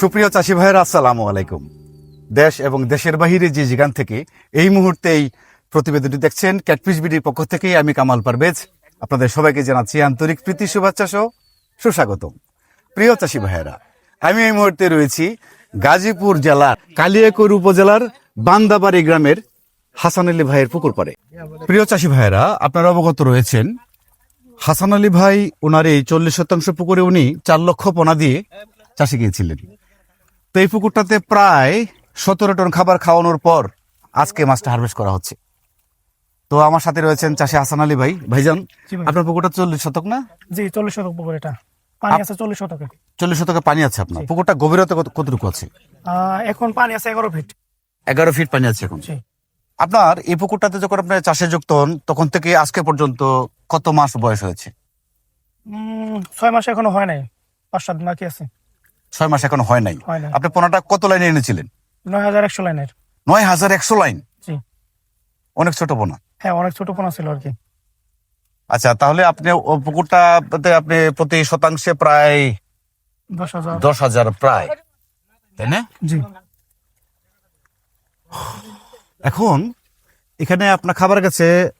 সুপ্রিয় চাষি ভাইয়েরা, আসসালামু আলাইকুম। দেশ এবং দেশের বাহিরে যে যেখান থেকে এই মুহূর্তে এই প্রতিবেদনটি দেখছেন, ক্যাটফিশ বিডির পক্ষ থেকেই আমি কামাল পারভেজ। আপনাদের সবাইকে জানাচ্ছি আন্তরিক প্রীতি, শুভেচ্ছা সহ সুস্বাগতম। প্রিয় চাষি ভাইয়েরা, আমি এই মুহূর্তে রয়েছি গাজীপুর জেলার কালিয়াকৈর উপজেলার বান্দাবাড়ি গ্রামের হাসান আলী ভাইয়ের পুকুর পাড়ে। প্রিয় চাষি ভাইয়েরা, আপনারা অবগত রয়েছেন, হাসান আলী ভাই ওনার এই চল্লিশ শতাংশ পুকুরে উনি চার লক্ষ পোনা দিয়ে চাষে গিয়েছিলেন। তো এই পুকুরটাতে প্রায় সতেরো টন খাবার খাওয়ানোর পর আজকে মাছটা হারভেস্ট করা হচ্ছে। তো আমার সাথে রয়েছেন চাষি হাসান আলী ভাই। ভাইজান আপনার পুকুরটা চল্লিশ শতক না? জি চল্লিশ শতক পুকুর এটা। পানি আছে চল্লিশ শতকে। চল্লিশ শতকে পানি আছে আপনার। পুকুরটা গভীরতা কতটুকু আছে? এখন পানি আছে এগারো ফিট এগারো ফিট পানি আছে এখন। আপনার এই পুকুরটাতে যখন আপনি চাষে যুক্ত হন তখন থেকে আজকে পর্যন্ত কত মাস বয়স হয়েছে? ছয় মাস এখনও হয় নাই। পাঁচ সাত দিন বাকি আছে। ছয় মাস এখনও হয় নাই। আপনি পোনাটা কত লাইনে এনেছিলেন? নয় হাজার একশো লাইনের। নয় হাজার একশো লাইন? অনেক ছোট পোনা। হ্যাঁ অনেক ছোট পোনা ছিল আর কি। আচ্ছা তাহলে আপনি ও পুকুরটাতে আপনি প্রতি শতাংশে প্রায় দশ হাজার। দশ হাজার প্রায় তাই না? জি। এখন এখানে আপনার খাবার কাছে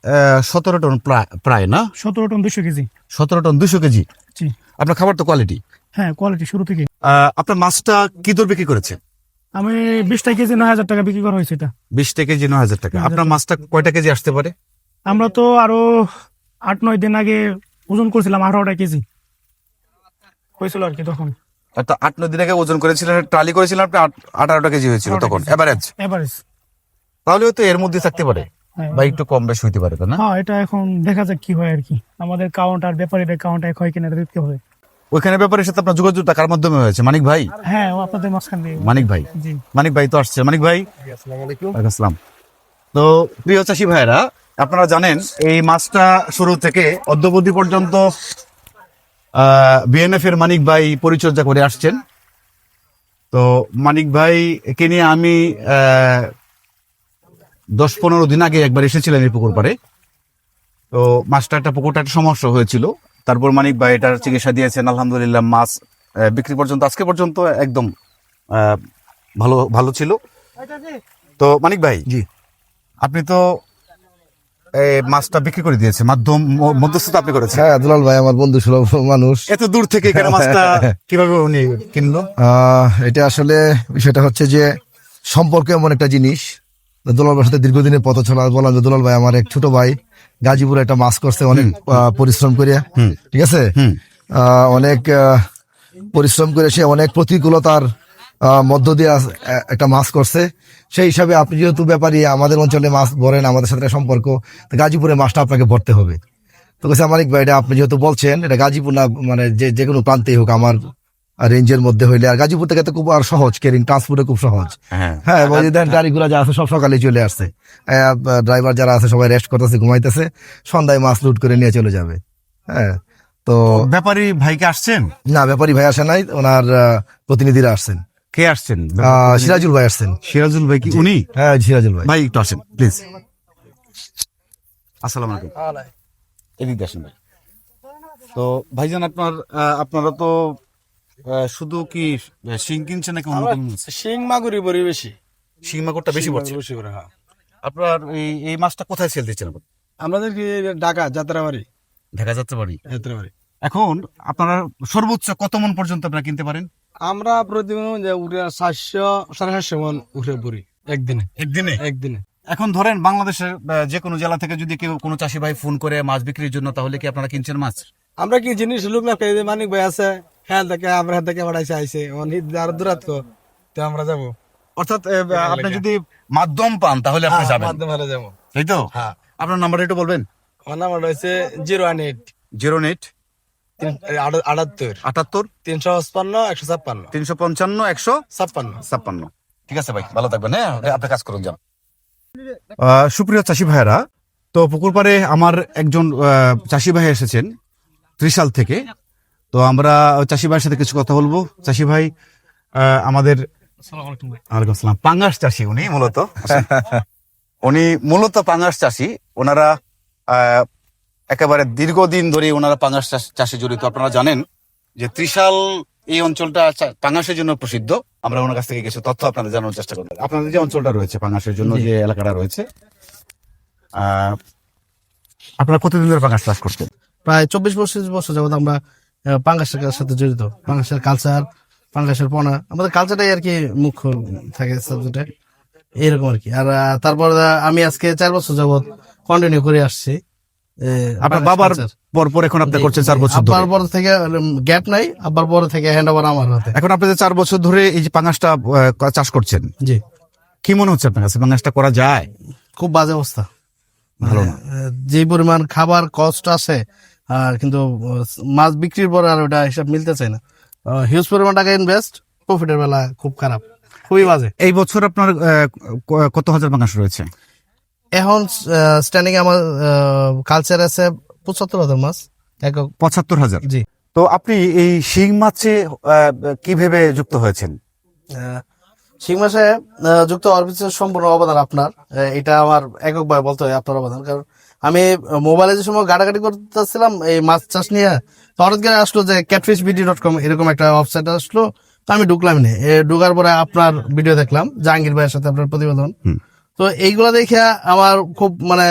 সতেরো টন প্রায়- প্রায় না? সতেরো টন দুশো কেজি। সতেরো টন দুশো কেজি। আপনার খাবার তো কোয়ালিটি হ্যাঁ কোয়ালিটি শুরু থেকে আপনার মাছটা কি দর বিক্রি করেছে? আমি বিশটা কেজি নয় হাজার টাকা বিক্রি করা হয়েছে এটা। বিশ কেজি নয় হাজার টাকা। আপনার মাছটা কয়টা কেজি আসতে পারে? আমরা তো আরও আট নয় দিন আগে ওজন করছিলাম আঠারোটা কেজি। হয়েছিল আর কি তখন। তো আট নয় দিন আগে ওজন করেছিলেন ট্রালি করেছিলেন আপনি আঠারোটা কেজি হয়েছিল তখন এভারেজ এভারেজ তাহলে হয়তো এর মধ্যে থাকতে পারে হ্যাঁ বা একটু কম বেশ হইতে পারে না? হ্যাঁ এটা এখন দেখা যাক কি হয় আর কি। আমাদের কাউন্ট কাউন্টার ব্যাপারীদের কাউন্টার হয় কিনা দেখতে হবে। ওইখানে ব্যাপারের সাথে আপনার যোগাযোগটা কার মাধ্যমে হয়েছে? মানিক ভাই? হ্যাঁ ও আপনাদের মাঝখান দিয়ে। মানিক ভাই? মানিক ভাই তো আসছে। মানিক ভাই? আসসালাম তো প্রিয় চাষি ভাইরা আপনারা জানেন এই মাছটা শুরু থেকে অদ্যবধি পর্যন্ত বিএনএফ এর মানিক ভাই পরিচর্যা করে আসছেন। তো মানিক ভাই কে নিয়ে আমি আহ, দশ পনেরো দিন আগে একবার এসেছিলাম এই পুকুর পাড়ে। তো মাছটা একটা পুকুরটা একটা সমস্যা হয়েছিল। তারপর মানিক ভাই এটার চিকিৎসা দিয়েছেন আলহামদুলিল্লাহ মাছ বিক্রি পর্যন্ত আজকে পর্যন্ত একদম ভালো ভালো ছিল। তো মানিক ভাই জি। আপনি তো এই মাছটা বিক্রি করে দিয়েছে মাধ্যম মধ্যস্থতা আপনি করেছেন। হ্যাঁ দুলাল ভাই আমার বন্ধু সুলভ মানুষ। এত দূর থেকে এখানে মাছটা কীভাবে উনি কিনলো? আহ, এটা আসলে বিষয়টা হচ্ছে যে সম্পর্ক এমন একটা জিনিস দুলাল ভাইয়ের সাথে দীর্ঘদিনের পথ চলা বললাম যে দুলাল ভাই আমার এক ছোট ভাই গাজীপুরে একটা মাছ করছে অনেক পরিশ্রম করে ঠিক আছে? অনেক পরিশ্রম করে সে অনেক প্রতিকূলতার মধ্য দিয়ে একটা মাছ করছে। সেই হিসাবে আপনি যেহেতু ব্যাপারী আমাদের অঞ্চলে মাছ ভরেন আমাদের সাথে সম্পর্ক গাজীপুরে মাছটা আপনাকে ভরতে হবে। তো কাছে মালিক ভাই এটা আপনি যেহেতু বলছেন এটা গাজীপুর না মানে যে যে কোনো প্রান্তেই হোক আমার রেঞ্জের মধ্যে হইলে আর গাজীপুর থেকে তো খুব আর সহজ কেরিং ট্রান্সপোর্টে খুব সহজ। হ্যাঁ। হ্যাঁ দেখেন গাড়িগুলো যা আছে সব সকালে চলে আসছে ড্রাইভার যারা আছে সবাই রেস্ট করতেছে ঘুমাইতেছে সন্ধ্যায় মাছ লুট করে নিয়ে চলে যাবে। হ্যাঁ তো ব্যাপারী ভাইকে আসছেন? না ব্যাপারী ভাই আসে নাই ওনার প্রতিনিধিরা আসছেন। কে আসছেন? সিরাজুল ভাই আসছেন। সিরাজুল ভাই কি উনি? হ্যাঁ সিরাজুল ভাই। ভাই একটু আসেন প্লিজ আসসালামু আলাইকুম। এদিকে আসেন ভাই। তো ভাইজান আপনার আপনারা তো শুধু কি শিং কিনছে নাকি অন্য কোনো? শিং মাগুরি বড়ি বেশি। শিং মাগুরটা বেশি পড়ছে। বেশি করে হ্যাঁ। আপনার এই এই মাছটা কোথায় সেল দিচ্ছেন? আমাদের কি ঢাকা যাত্রাবাড়ি। ঢাকা যাচ্ছে বাড়ি যাত্রাবাড়ি। এখন আপনারা সর্বোচ্চ কত মন পর্যন্ত আপনারা কিনতে পারেন? আমরা প্রতিদিন যে উঠে সাতশো সাড়ে সাতশো মন উঠে পড়ি একদিনে। একদিনে? একদিনে। এখন ধরেন বাংলাদেশের যে কোনো জেলা থেকে যদি কেউ কোনো চাষি ভাই ফোন করে মাছ বিক্রির জন্য তাহলে কি আপনারা কিনছেন মাছ? আমরা কি জিনিস লোক না মানিক ভাই আছে হ্যাঁ থেকে আমরা হ্যাঁ থেকে বাড়াইছে আইসে আর দূরাত কো তো আমরা যাব। অর্থাৎ আপনি যদি মাধ্যম পান তাহলে আপনি যাবেন। মাধ্যমে যাব। তাই তো? হ্যাঁ। আপনার নাম্বার একটু বলবেন? আমার নাম্বার হয়েছে zero one eight. Zero eight? আটাত্তর। আটাত্তর? তিনশো একশো ছাপ্পান্ন। তিনশো পঞ্চান্ন একশো ছাপ্পান্ন। ছাপ্পান্ন। ঠিক আছে ভাই ভালো থাকবেন হ্যাঁ? আপনি কাজ করুন যান। সুপ্রিয় চাষি ভাইয়েরা তো পুকুর পাড়ে আমার একজন আহ, চাষি ভাই এসেছেন ত্রিশাল থেকে। তো আমরা চাষি ভাইয়ের সাথে কিছু কথা বলব। চাষি ভাই আহ, আমাদের আসসালাম পাঙ্গাস চাষি উনি মূলত। উনি মূলত পাঙ্গাস চাষি। ওনারা আহ, একেবারে দীর্ঘদিন ধরে ওনারা পাঙ্গাস চাষ- জড়িত। আপনারা জানেন যে ত্রিশাল এই অঞ্চলটা পাঙাশের জন্য প্রসিদ্ধ। আমরা ওনার কাছ থেকে কিছু তথ্য আপনাদের জানানোর চেষ্টা করব। আপনাদের যে অঞ্চলটা রয়েছে পাঙাশের জন্য যে এলাকাটা রয়েছে আহ, আপনারা কতদিন ধরে পাঙাশ চাষ করছেন? প্রায় চব্বিশ বছর বছর যাবত আমরা পাঙ্গাসের সাথে জড়িত পাঙ্গাসের কালচার পাঙ্গাসের পনা আমাদের কালচারটাই আর কি মুখ্য থাকে সাবজেক্টে এরকম আর কি। আর তারপর আমি আজকে চার বছর যাবত কন্টিনিউ করে আসছি আপনার বাবার পর পর এখন আপনি করছেন চার বছর ধরে। পর থেকে গ্যাপ নাই আব্বার পর থেকে হ্যান্ড ওভার আমার হাতে। এখন আপনি যে চার বছর ধরে এই যে পাঙাশটা চাষ করছেন জি। কি মনে হচ্ছে আপনার কাছে? পাঙাশটা করা যায়? খুব বাজে অবস্থা। ভালো যে পরিমাণ খাবার কষ্ট আছে আর কিন্তু মাছ বিক্রির পর আর ওটা হিসাব মিলতে চায় না। হিউজ পরিমাণ টাকা ইনভেস্ট প্রফিটের বেলা খুব খারাপ। খুবই বাজে। এই বছর আপনার কত হাজার পাঙাশ রয়েছে? এখন স্ট্যান্ডিং আমার কালচার আছে পঁচাত্তর হাজার মাছ একক। পঁচাত্তর হাজার? জি। তো আপনি এই শিং মাছে আহ, কীভাবে যুক্ত হয়েছেন? শিং মাসে আহ, যুক্ত হওয়ার পিছনে সম্পূর্ণ অবদান আপনার। এটা আমার এককভাবে বলতে হয় আপনার অবদান। কারণ আমি মোবাইলে যে সময় গাড়াগাড়ি করতেছিলাম এই মাছ চাষ নিয়ে তো হঠাৎ করে আসলো যে ক্যাটফিশ বিডি ডট কম এরকম একটা ওয়েবসাইট আসলো তো আমি ঢুকলাম না। ঢুকার পরে আপনার ভিডিও দেখলাম জাহাঙ্গীর ভাইয়ের সাথে আপনার প্রতিবেদন। তো এইগুলা দেখে আমার খুব মানে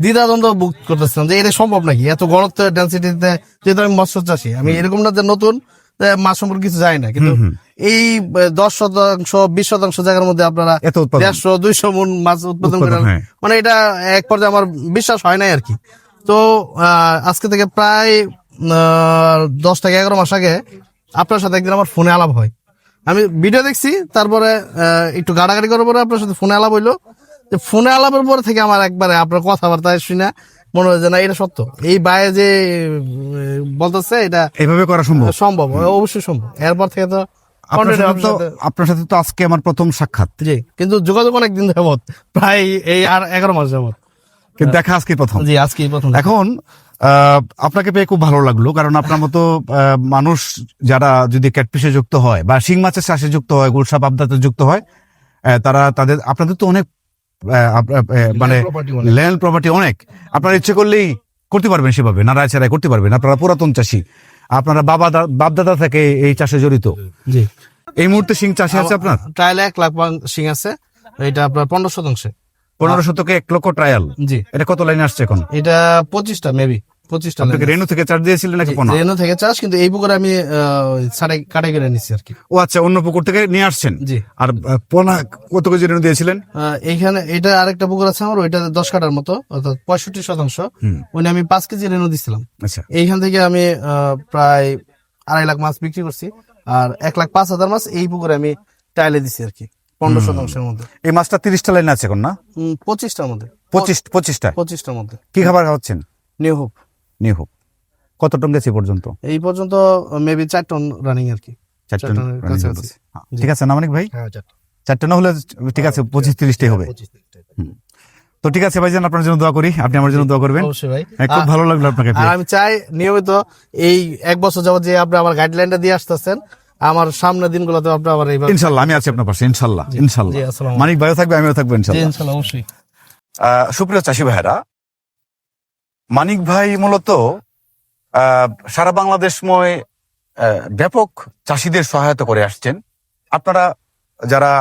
দ্বিধাদ্বন্দ্ব বুক করতেছিলাম যে এটা সম্ভব নাকি? এত ঘনত্ব ডেন্সিটিতে যেহেতু আমি মৎস্য চাষি আমি এরকম না যে নতুন মাছ সম্পর্কে কিছু জানি না কিন্তু এই দশ শতাংশ বিশ শতাংশ জায়গার মধ্যে আপনারা দেড়শো দুইশো মন মাছ উৎপাদন করেন। হ্যাঁ। মানে এটা এক পর্যায়ে আমার বিশ্বাস হয় নাই আর কি। তো আজকে থেকে প্রায় আহ, দশ থেকে এগারো মাস আগে আপনার সাথে একদিন আমার ফোনে আলাপ হয়। আমি ভিডিও দেখছি তারপরে আহ, একটু গাড়াগাড়ি করার পরে আপনার সাথে ফোনে আলাপ হইল। ফোনে আলাপের পর থেকে আমার একবারে আপনার কথাবার্তা শুনে মনে হয় যে না এটা সত্য। এই বাইরে যে বলতেছে এটা এইভাবে করা সম্ভব? সম্ভব অবশ্যই সম্ভব। এরপর থেকে তো আপনার সাথে তো আজকে আমার প্রথম সাক্ষাৎ। জি কিন্তু যোগাযোগ অনেক দিন যাবত প্রায় এই আর এগারো মাস যাবত দেখা আজকে প্রথম। জি আজকে প্রথম এখন আহ, আপনাকে পেয়ে খুব ভালো লাগল কারণ আপনার মতো মানুষ যারা যদি ক্যাটফিশে যুক্ত হয় বা শিং মাছের চাষে যুক্ত হয় গুলশা পাবদাতে যুক্ত হয় তারা তাদের আপনাদের তো অনেক মানে ল্যান্ড প্রপার্টি অনেক। আপনারা ইচ্ছে করলেই করতে পারবেন সেভাবে নাড়ায় ছাড়াই করতে পারবেন। আপনারা পুরাতন চাষি। আপনারা বাবা বাপদাদা থেকে এই চাষে জড়িত। এই মুহূর্তে সিং চাষে আছে আপনার? ট্রায়াল এক লাখ সিং আছে। এটা আপনার পনেরো শতাংশে। পনেরো শতকে এক লক্ষ ট্রায়াল জি। এটা কত লাইন আসছে এখন? এটা পঁচিশটা মেবি পঁচিশটা আপনাকে রেনু থেকে চার্জ দিয়েছিলেন নাকি পোনা রেনু থেকে চাষ কিন্তু এই পুকুরে আমি সাড়ে নিচ্ছি আর কি। ও আচ্ছা অন্য পুকুর থেকে নিয়ে আসছেন? জি। আর পোনা কত কেজি রেনু দিয়েছিলেন? এইখানে এটা আরেকটা পুকুর আছে আমার ওইটা দশ কাটার মতো অর্থাৎ পঁয়ষট্টি শতাংশ। ওই আমি পাঁচ কেজি রেনু দিছিলাম। আচ্ছা। এইখান থেকে আমি প্রায় আড়াই লাখ মাছ বিক্রি করছি আর এক লাখ পাঁচ হাজার মাছ এই পুকুরে আমি টাইলে দিছি আর কি পনেরো শতাংশের মধ্যে। এই মাছটা তিরিশটা লাইন আছে এখন না? পঁচিশটার মধ্যে। পঁচিশ পঁচিশটা পঁচিশটার মধ্যে। কি খাবার খাওয়াচ্ছেন নিউ হোপ। নিয়ে হোক। কত টন গেছে পর্যন্ত? এই পর্যন্ত মেবি চার টন রানিং আর কি। চার টন। হ্যাঁ, ঠিক আছে না মানিক ভাই? হ্যাঁ চার টন। হলে ঠিক আছে পঁচিশ তিরিশটাই হবে। তো ঠিক আছে ভাইজান আপনার জন্য দোয়া করি। আপনি আমার জন্য দোয়া করবেন। অবশ্যই ভাই। হ্যাঁ, খুব ভালো লাগল আপনাকে আর আমি চাই নিয়মিত এই এক বছর যাবত যে আপনি আমার গাইডলাইনটা দিয়ে আসতেছেন আমার সামনের দিনগুলোতে আপনি আবার এইভাবে ইনশাল্লাহ আমি আছি আপনার পাশে ইনশাল্লাহ ইনশাল্লাহ। মানিক ভাইও থাকবে আমিও থাকব জি, ইনশাল্লাহ ইনশাল্লাহ অবশ্যই। আহ, সুপ্রিয় চাষি ভাইরা মানিক ভাই মূলত সারা বাংলাদেশময় ব্যাপক চাষিদের সহায়তা করে আসছেন। আপনারা যারা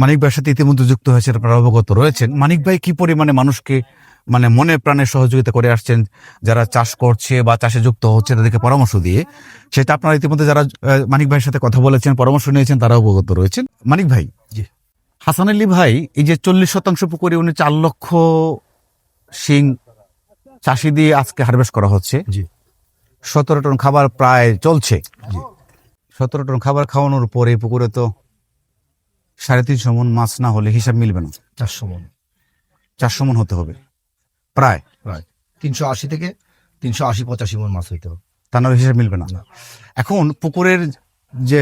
মানিক ভাইয়ের সাথে ইতিমধ্যে যুক্ত হয়েছে আপনারা অবগত রয়েছেন। মানিক ভাই কি পরিমাণে মানুষকে মানে মনে প্রাণে সহযোগিতা করে আসছেন যারা চাষ করছে বা চাষে যুক্ত হচ্ছে তাদেরকে পরামর্শ দিয়ে? সেটা আপনারা ইতিমধ্যে যারা মানিক ভাইয়ের সাথে কথা বলেছেন পরামর্শ নিয়েছেন তারা অবগত রয়েছেন। মানিক ভাই জি। হাসান আলী ভাই এই যে চল্লিশ শতাংশ পুকুরে উনি চার লক্ষ শিং চাষি দিয়ে আজকে হারভেস্ট করা হচ্ছে। জি। সতেরো টন খাবার প্রায় চলছে। জি। সতেরো টন খাবার খাওয়ানোর পরে পুকুরে তো সাড়ে তিনশো মন মাছ না হলে হিসাব মিলবে না। চারশো মন। চারশো মন হতে হবে। প্রায়। প্রায়। তিনশো আশি থেকে তিনশো আশি পঁচাশি মন মাছ হইতে হবে। তা নাহলে হিসাব মিলবে না। এখন পুকুরের যে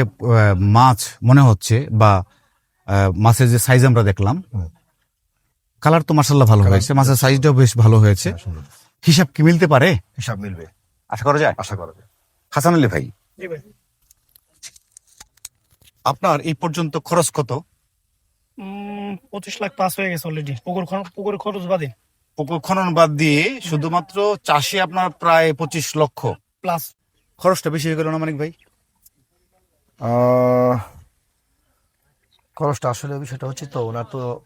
মাছ মনে হচ্ছে বা মাছের যে সাইজ আমরা দেখলাম কালার তো মাসাল্লাহ ভালো হয়েছে। মাছের সাইজটাও বেশ ভালো হয়েছে। হ্যাঁ। হিসাব কি মিলতে পারে? হিসাব মিলবে। আশা করা যায়? আশা করা যায়। হাসান আলী ভাই। আপনার এই পর্যন্ত খরচ কত? পঁচিশ লাখ পাস হয়ে গেছে অলরেডি পুকুর খ- পুকুর খরচ বাদে। পুকুর খনন বাদ দিয়ে শুধুমাত্র চাষে আপনার প্রায় পঁচিশ লক্ষ। প্লাস খরচটা বেশি হয়ে গেল না মানিক ভাই? আহ, খরচটা আসলে বিষয়টা হচ্ছে তো ওনার তো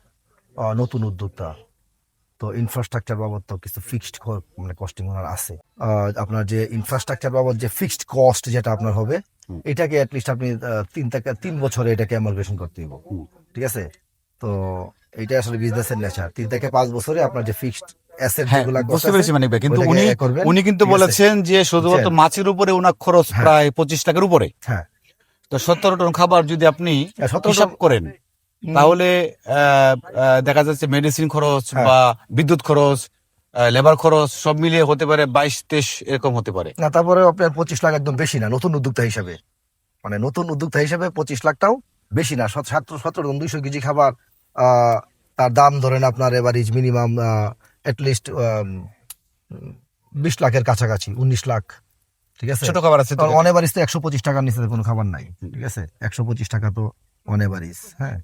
নতুন উদ্যোক্তা। তো ইনফ্রাস্ট্রাকচার বাবদ তো কিছু ফিক্সড মানে কস্টিং ওনার আছে। আপনার যে ইনফ্রাস্ট্রাকচার বাবদ যে ফিক্সড কস্ট যেটা আপনার হবে এটাকে অ্যাটলিস্ট আপনি তিন থেকে তিন বছরে এটাকে অ্যামালগেশন করতে দিব ঠিক আছে? তো এটা আসলে বিজনেসের নেচার তিন থেকে পাঁচ বছরে আপনার যে ফিক্সড হ্যাঁ যেগুলো বুঝতে পেরেছি মানিক ভাই কিন্তু উনি উনি কিন্তু বলেছেন যে শুধুমাত্র? মাছের উপরে ওনার খরচ হ্যাঁ। প্রায় পঁচিশ লাখের উপরে। হ্যাঁ। তো সতেরো টন খাবার যদি আপনি হ্যাঁ, 17 হিসাব করেন তাহলে দেখা যাচ্ছে মেডিসিন খরচ হ্যাঁ। বা বিদ্যুৎ খরচ লেবার খরচ সব মিলিয়ে হতে পারে বাইশ তেইশ এরকম হতে পারে। না তারপরে আপনার পঁচিশ লাখ একদম বেশি না নতুন উদ্যোক্তা হিসাবে। মানে নতুন উদ্যোক্তা হিসাবে পঁচিশ লাখটাও বেশি না। সত- সতেরো সতেরো দুইশো কেজি খাবার তার দাম ধরেন আপনার এভারেজ মিনিমাম অ্যাটলিস্ট বিশ লাখের কাছাকাছি উনিশ লাখ ঠিক আছে? ছোট খাবার আছে তো? অন এভারেজ তো একশো পঁচিশ টাকার নিচে কোনো খাবার নাই ঠিক আছে? একশো পঁচিশ টাকা তো অন এভারেজ হ্যাঁ?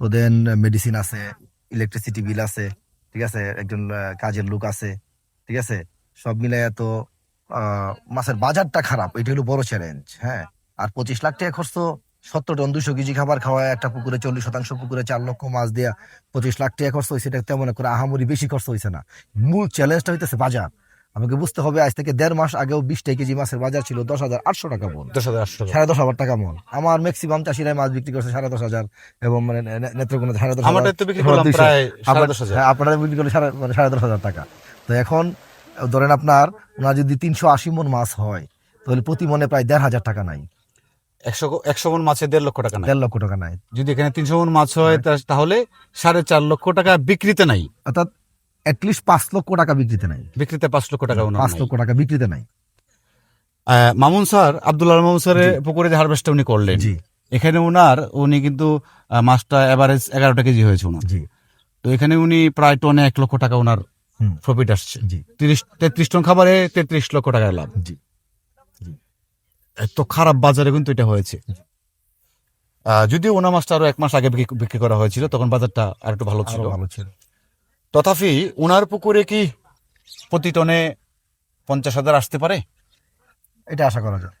তো দেন মেডিসিন আছে ইলেকট্রিসিটি বিল আছে ঠিক আছে? একজন কাজের লোক আছে ঠিক আছে? সব মিলাই তো আহ, মাছের বাজারটা খারাপ এটা হলো বড় চ্যালেঞ্জ হ্যাঁ? আর পঁচিশ লাখ টাকা খরচ সত্তর টন দুশো কেজি খাবার খাওয়া একটা পুকুরে চল্লিশ শতাংশ পুকুরে চার লক্ষ মাছ দেওয়া পঁচিশ লাখ টাকা খরচ হয়েছে এটা তেমন করে আহামরি বেশি খরচ হয়েছে না। মূল চ্যালেঞ্জটা হইতেছে বাজার। আমাকে বুঝতে হবে আজ থেকে দেড় মাস আগেও বিশ টাকা কেজি মাছের বাজার ছিল দশ হাজার আটশো টাকা মন। দশ হাজার আটশো সাড়ে দশ হাজার টাকা মন। আমার ম্যাক্সিমাম চাষিরাই মাছ বিক্রি করছে সাড়ে দশ হাজার এবং মানে নেত্রকোনা সাড়ে দশ হাজার। তো বিক্রি করলাম 200 প্রায় সাড়ে আপনার- দশ হাজার। হ্যাঁ, আপনারা বিক্রি করলে সাড়ে মানে সাড়ে দশ হাজার টাকা। তো এখন ধরেন আপনার ওনার যদি তিনশো আশি মন মাছ হয় তাহলে প্রতি মনে প্রায় দেড় হাজার টাকা নাই। একশো একশো মন মাছে দেড় লক্ষ টাকা নাই। দেড় লক্ষ টাকা নাই। যদি এখানে তিনশো মন মাছ হয় তাহলে সাড়ে চার লক্ষ টাকা বিক্রিতে নাই। অর্থাৎ অ্যাটলিস্ট পাঁচ লক্ষ টাকা বিক্রিতে নাই। বিক্রিতে পাঁচ লক্ষ টাকা ওনার পাঁচ লক্ষ টাকা বিক্রিতে নাই। মামুন স্যার আব্দুল্লাহ মামুন স্যারের পুকুরে যে হারভেস্টটা উনি করলেন। জি। এখানে উনার উনি কিন্তু মাছটা এভারেজ এগারোটা কেজি হয়েছে উনার। জি। তো এখানে উনি প্রায় টনে এক লক্ষ টাকা ওনার প্রফিট আসছে। জি। তিরিশ তেত্রিশ টন খাবারে তেত্রিশ লক্ষ টাকার লাভ। জি। এত খারাপ বাজারে কিন্তু এটা হয়েছে। যদিও ওনা মাছটা আরও এক মাস আগে বিক্রি- বিক্রি করা হয়েছিল তখন বাজারটা আর একটু ভালো ছিল। ভালো ছিল। তথাপি ওনার পুকুরে কি প্রতি টনে পঞ্চাশ হাজার আসতে পারে? এটা আশা করা যায়।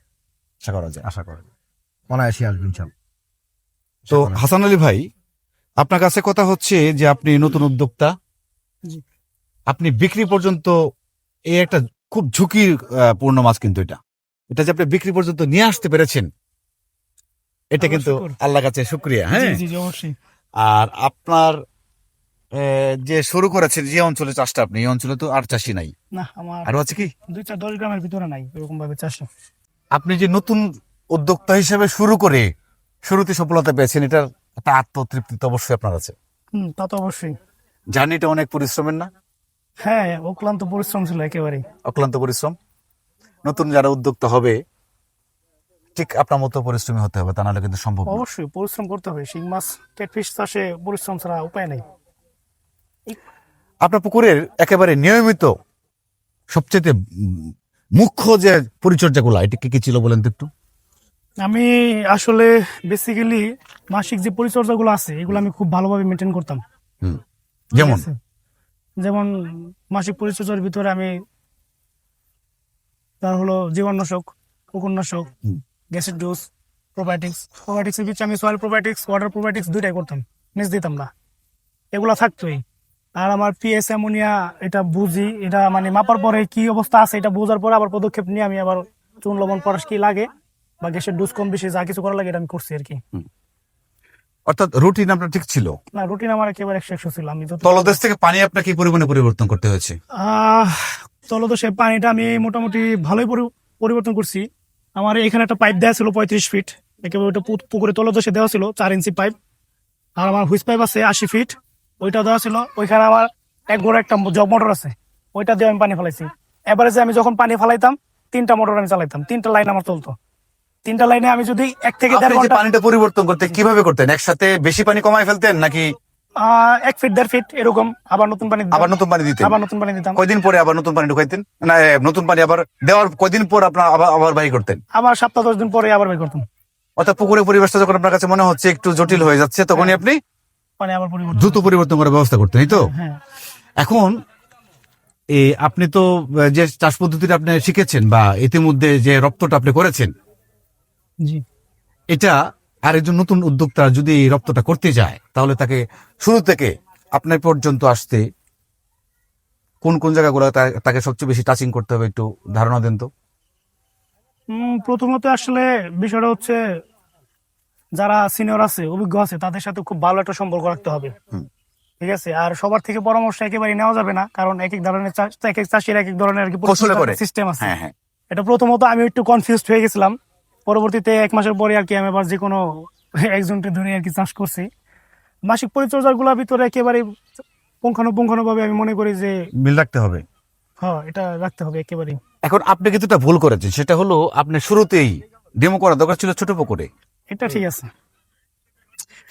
আশা করা যায়। আশা করা যায়। অনায়াসী আসবে ইনশাল্লাহ। তো হাসান আলী ভাই আপনার কাছে কথা হচ্ছে যে আপনি নতুন উদ্যোক্তা। আপনি বিক্রি পর্যন্ত এই একটা খুব ঝুঁকির পূর্ণ মাছ কিন্তু এটা। এটা যে আপনি বিক্রি পর্যন্ত নিয়ে আসতে পেরেছেন এটা কিন্তু আল্লাহ কাছে শুক্রিয়া হ্যাঁ? আর আপনার যে শুরু করেছেন যে অঞ্চলে চাষটা আপনি এই অঞ্চলে তো আর চাষি নাই। না আমার আরও আছে কি? দুই চার দশ গ্রামের ভিতরে নাই এরকম ভাবে চাষ আপনি যে নতুন উদ্যোক্তা হিসেবে শুরু করে শুরুতে সফলতা পেয়েছেন এটার একটা আত্মতৃপ্তি তো অবশ্যই আপনার আছে। হুম তা তো অবশ্যই। জার্নিটা অনেক পরিশ্রমের না? হ্যাঁ অক্লান্ত পরিশ্রম ছিল একেবারে অক্লান্ত পরিশ্রম। নতুন যারা উদ্যোক্তা হবে ঠিক আপনার মতো পরিশ্রমী হতে হবে তা নাহলে কিন্তু সম্ভব অবশ্যই পরিশ্রম করতে হবে। শিং মাছ ক্যাটফিশ চাষে পরিশ্রম ছাড়া উপায় নেই। আপনার পুকুরের একেবারে নিয়মিত সবচেয়ে মুখ্য যে পরিচর্যাগুলো এটা কি কি ছিল বলেন তো একটু? আমি আসলে বেসিক্যালি মাসিক যে পরিচর্যাগুলো আছে এগুলো আমি খুব ভালোভাবে মেনটেন করতাম। যেমন? যেমন মাসিক পরিচর্যার ভিতরে আমি তার হলো জীবাণুনাশক কুকুরনাশক। গ্যাসের ডোজ প্রোবায়োটিক্স প্রোবায়োটিক্সের ভিতরে আমি সয়েল প্রোবায়োটিক্স ওয়াটার প্রোবায়োটিক্স দুইটাই করতাম মিস দিতাম না। এগুলা থাকতোই। আর আমার পিএস অ্যামোনিয়া এটা বুঝি এটা মানে মাপার পরে কি অবস্থা আছে এটা বোঝার পরে আবার পদক্ষেপ নিয়ে আমি আবার চুন লবণ পরাশ কি লাগে বা গ্যাসের ডোজ কম বেশি যা কিছু করা লাগে এটা আমি করছি আর কি। অর্থাৎ রুটিন আপনার ঠিক ছিল? না রুটিন আমার একেবারে একশো একশো ছিল। আমি তলদেশ থেকে পানি আপনাকে কি পরিমাণে পরিবর্তন করতে হয়েছে? আহ তলদেশে পানিটা আমি মোটামুটি ভালোই পরিবর্তন করছি। আমার এখানে একটা পাইপ দেওয়া ছিল পঁয়ত্রিশ ফিট। একেবারে ওটা পুকুরে তলদেশে দেওয়া ছিল চার ইঞ্চি পাইপ। আর আমার হুইস পাইপ আছে আশি ফিট। ওইটা দেওয়া ছিল ওইখানে আমার এক গোড়া একটা জব মোটর আছে ওইটা দিয়ে আমি পানি ফেলাইছি। এবারে যে আমি যখন পানি ফেলাইতাম তিনটা মোটর আমি চালাইতাম তিনটা লাইন আমার চলতো। তিনটা লাইনে আমি যদি এক থেকে দেড় ঘণ্টা পানিটা পরিবর্তন করতে কীভাবে করতেন? একসাথে বেশি পানি কমায় ফেলতেন নাকি এক ফিট দেড় ফিট এরকম আবার নতুন পানি আবার নতুন পানি দিতেন? আবার নতুন পানি দিতাম। কয়দিন পরে আবার নতুন পানি ঢুকাইতেন? না নতুন পানি আবার দেওয়ার কয়দিন পর আপনার আবার আবার বাড়ি করতেন? আবার সপ্তাহ দশ দিন পরে আবার বের করতাম। অর্থাৎ পুকুরের পরিবেশটা যখন আপনার কাছে মনে হচ্ছে একটু জটিল হয়ে যাচ্ছে তখনই আপনি পানি আবার পরিবর্তন দ্রুত পরিবর্তন করার ব্যবস্থা করতেন এই তো? হ্যাঁ এখন এ আপনি তো যে চাষ পদ্ধতিটা আপনি শিখেছেন বা ইতিমধ্যে যে রপ্তটা আপনি করেছেন জি। এটা আর একজন নতুন উদ্যোক্তা যদি এই রপ্তটা করতে যায় তাহলে তাকে শুরু থেকে আপনার পর্যন্ত আসতে কোন কোন জায়গাগুলো তাকে সবচেয়ে বেশি টাচিং করতে হবে একটু ধারণা দেন তো। প্রথমত আসলে বিষয়টা হচ্ছে যারা সিনিয়র আছে অভিজ্ঞ আছে তাদের সাথে খুব ভালো একটা সম্পর্ক রাখতে হবে। ঠিক আছে? আর সবার থেকে পরামর্শ একেবারে নেওয়া যাবে না কারণ এক এক ধরনের এক এক চাষির এক এক ধরনের আর কি সিস্টেম আছে। হ্যাঁ হ্যাঁ। এটা প্রথমত আমি একটু কনফিউজ হয়ে গেছিলাম। পরবর্তীতে এক মাসের পরে আর কি আমি আবার যে কোনো একজনকে ধরে আর কি চাষ করছি। মাসিক পরিচর্যারগুলোর ভিতরে একেবারে পুঙ্খানুপুঙ্খানু ভাবে আমি মনে করি যে মিল রাখতে হবে। হ্যাঁ এটা রাখতে হবে একেবারে এখন আপনি কিন্তু ভুল করেছেন। সেটা হলো আপনি শুরুতেই ডেমো করা দরকার ছিল ছোট পুকুরে। এটা ঠিক আছে।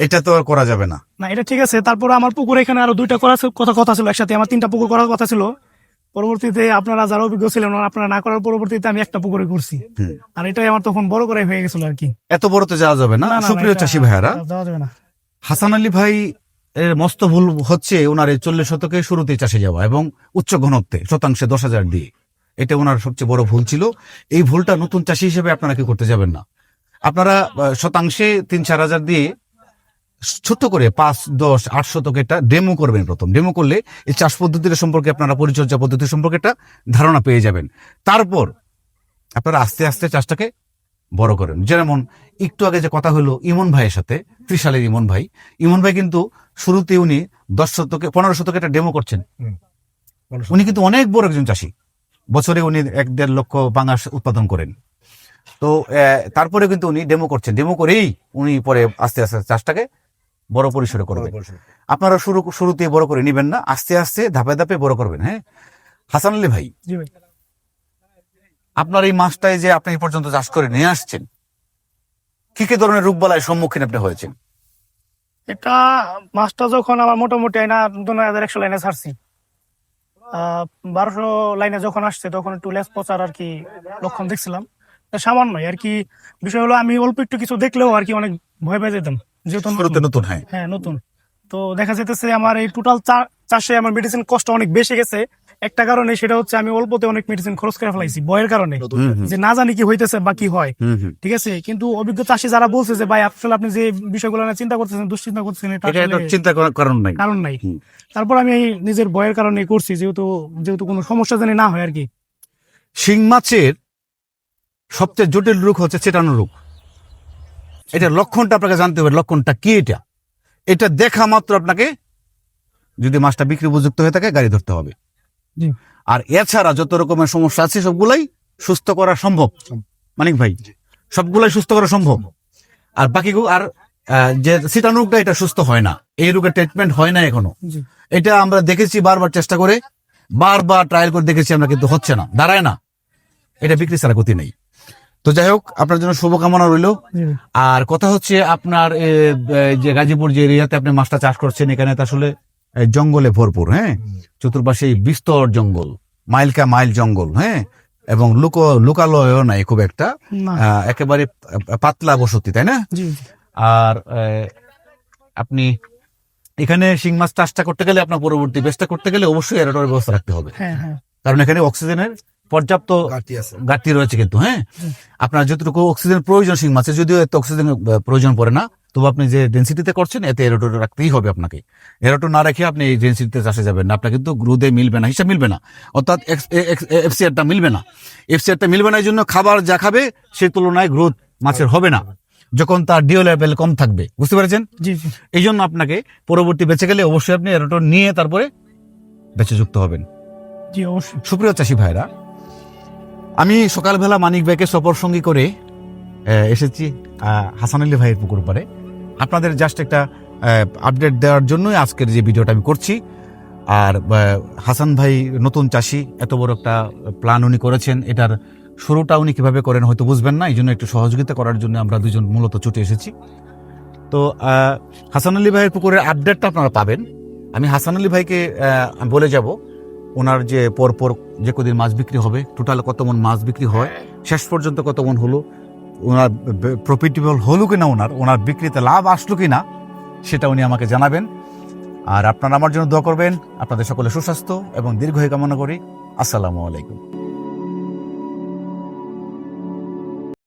এটা তো আর করা যাবে না। না এটা ঠিক আছে। তারপর আমার পুকুর এখানে আরও দুইটা করার কথা কথা ছিল একসাথে। আমার তিনটা পুকুর করার কথা ছিল। পরবর্তীতে আপনারা যারা অভিজ্ঞ ছিলেন আপনারা না করার পরবর্তীতে আমি একটা পুকুরে করছি আর এটাই আমার তখন বড় করে হয়ে গেছিল আর কি। এত বড় তো যাওয়া যাবে না, সুপ্রিয় চাষি ভাইয়ারা। যাওয়া যাবে না। হাসান আলী ভাই এর মস্ত ভুল হচ্ছে ওনার এই চল্লিশ শতকে শুরুতে চাষে যাওয়া এবং উচ্চ ঘনত্বে শতাংশে দশ হাজার দিয়ে। এটা ওনার সবচেয়ে বড় ভুল ছিল। এই ভুলটা নতুন চাষি হিসেবে আপনারা কি করতে যাবেন না? আপনারা শতাংশে তিন চার হাজার দিয়ে ছোট করে পাঁচ দশ আট শতক এটা ডেমো করবেন প্রথম। ডেমো করলে এই চাষ পদ্ধতির সম্পর্কে আপনারা পরিচর্যা পদ্ধতি সম্পর্কে একটা ধারণা পেয়ে যাবেন। তারপর আপনারা আস্তে আস্তে চাষটাকে বড় করেন। যেমন একটু আগে যে কথা হলো ইমন ভাইয়ের সাথে ত্রিশালের ইমন ভাই। ইমন ভাই কিন্তু শুরুতে উনি দশ শতকে পনেরো শতকে একটা ডেমো করছেন। উনি কিন্তু অনেক বড় একজন চাষি। বছরে উনি এক দেড় লক্ষ বাংলাদেশ উৎপাদন করেন। তো আহ, তারপরে কিন্তু উনি ডেমো করছেন। ডেমো করেই উনি পরে আস্তে আস্তে চাষটাকে বড় পরিসরে করবেন আপনারা শুরু শুরুতে বড় করে নিবেন না আস্তে আস্তে ধাপে ধাপে বড় করবেন হ্যাঁ? হাসান আলী ভাই আপনার এই মাছটায় যে আপনি এই পর্যন্ত চাষ করে নিয়ে আসছেন কি কি ধরনের রোগবালায় সম্মুখীন আপনি হয়েছেন? এটা মাছটা যখন আমার মোটামুটি আইনা দুই হাজার একশো লাইনে ছাড়ছি। আহ, বারোশো লাইনে যখন আসছে তখন একটু লেস পচার আর কি লক্ষণ দেখছিলাম। তা সামান্যই আর কি বিষয় হলো আমি অল্প একটু কিছু দেখলেও আর কি অনেক ভয় পেয়ে যেতাম যেহেতু নতুন। নতুন হ্যাঁ। হ্যাঁ নতুন। তো দেখা যেতেছে আমার এই টোটাল চাষে আমার মেডিসিন কষ্ট অনেক বেশি গেছে। একটা কারণে সেটা হচ্ছে আমি অল্পতে অনেক মেডিসিন খরচ করে ফেলাইছি ভয়ের কারণে। যে না জানি কি হইতেছে বা কি হয় ঠিক আছে? কিন্তু অভিজ্ঞ চাষি যারা বলছে যে ভাই আসলে আপনি যে বিষয়গুলো নিয়ে চিন্তা করতেছেন দুশ্চিন্তা করতেছেন এটা চিন্তা করার কারণ নাই। কারণ নাই। তারপর আমি এই নিজের বয়ের কারণে করছি যেহেতু যেহেতু কোনো সমস্যা জানি না হয় আর কি। শিং মাছের সবচেয়ে জটিল রোগ হচ্ছে চেটানো রোগ। এটা লক্ষণটা আপনাকে জানতে হবে লক্ষণটা কি এটা? এটা দেখা মাত্র আপনাকে যদি মাছটা বিক্রি উপযুক্ত হয়ে থাকে গাড়ি ধরতে হবে। আর এছাড়া যত রকমের সমস্যা আছে সবগুলাই সুস্থ করা সম্ভব। মানিক ভাই সবগুলাই সুস্থ করা সম্ভব। আর বাকি আর যে সিটানো রোগটা এটা সুস্থ হয় না। এই রোগের ট্রিটমেন্ট হয় না এখনও। এটা আমরা দেখেছি বারবার চেষ্টা করে বারবার ট্রায়াল করে দেখেছি আমরা কিন্তু হচ্ছে না দাঁড়ায় না। এটা বিক্রি ছাড়া গতি নেই। তো যাই হোক আপনার জন্য শুভকামনা রইল। আর কথা হচ্ছে আপনার যে গাজীপুর যে এরিয়াতে আপনি মাছটা চাষ করছেন এখানে তো আসলে জঙ্গলে ভরপুর হ্যাঁ? চতুর্পাশে বিস্তর জঙ্গল মাইলকা মাইল জঙ্গল হ্যাঁ? এবং লোক লোকালয়ও নাই খুব একটা একেবারে পাতলা বসতি তাই না? আর আপনি এখানে শিং মাছ চাষটা করতে গেলে আপনার পরবর্তী বেচটা করতে গেলে অবশ্যই এরোটর ব্যবস্থা রাখতে হবে। হ্যাঁ হ্যাঁ। কারণ এখানে অক্সিজেনের পর্যাপ্ত ঘাটতি রয়েছে কিন্তু হ্যাঁ? আপনার যতটুকু অক্সিজেন প্রয়োজন শিং মাছের যদিও এত অক্সিজেন প্রয়োজন পড়ে না তবু আপনি যে ডেন্সিটিতে করছেন এতে এরোটর রাখতেই হবে আপনাকে। এরোটর না রেখে আপনি এই ডেন্সিটিতে চাষে যাবেন না। আপনার কিন্তু গ্রুদে মিলবে না হিসাব মিলবে না। অর্থাৎ এফসিআরটা মিলবে না। এফসিআরটা মিলবে না এই জন্য খাবার যা খাবে সেই তুলনায় গ্রোথ মাছের হবে না। যখন তার ডিও লেভেল কম থাকবে। বুঝতে পেরেছেন? এই জন্য আপনাকে পরবর্তী বেঁচে গেলে অবশ্যই আপনি এরোটর নিয়ে তারপরে বেঁচে যুক্ত হবেন। জি অবশ্যই। সুপ্রিয় চাষি ভাইরা আমি সকালবেলা মানিক ভাইকে সফর সঙ্গী করে এসেছি হাসান আলী ভাইয়ের পুকুর পারে আপনাদের জাস্ট একটা আপডেট দেওয়ার জন্যই আজকের যে ভিডিওটা আমি করছি। আর হাসান ভাই নতুন চাষি, এত বড় একটা প্ল্যান উনি করেছেন। এটার শুরুটা উনি কীভাবে করেন হয়তো বুঝবেন না এই জন্য একটু সহযোগিতা করার জন্য আমরা দুজন মূলত ছুটে এসেছি। তো হাসান আলী ভাইয়ের পুকুরের আপডেটটা আপনারা পাবেন। আমি হাসান আলী ভাইকে বলে যাব। ওনার যে পরপর যে কদিন মাছ বিক্রি হবে টোটাল কত মন মাছ বিক্রি হয়, শেষ পর্যন্ত কত মন হলো, ওনার প্রফিটেবল হলো কি না ওনার ওনার বিক্রিতে লাভ আসলো কি না সেটা উনি আমাকে জানাবেন। আর আপনারা আমার জন্য দোয়া করবেন। আপনাদের সকলে সুস্বাস্থ্য এবং দীর্ঘ কামনা করি। আসসালামু আলাইকুম।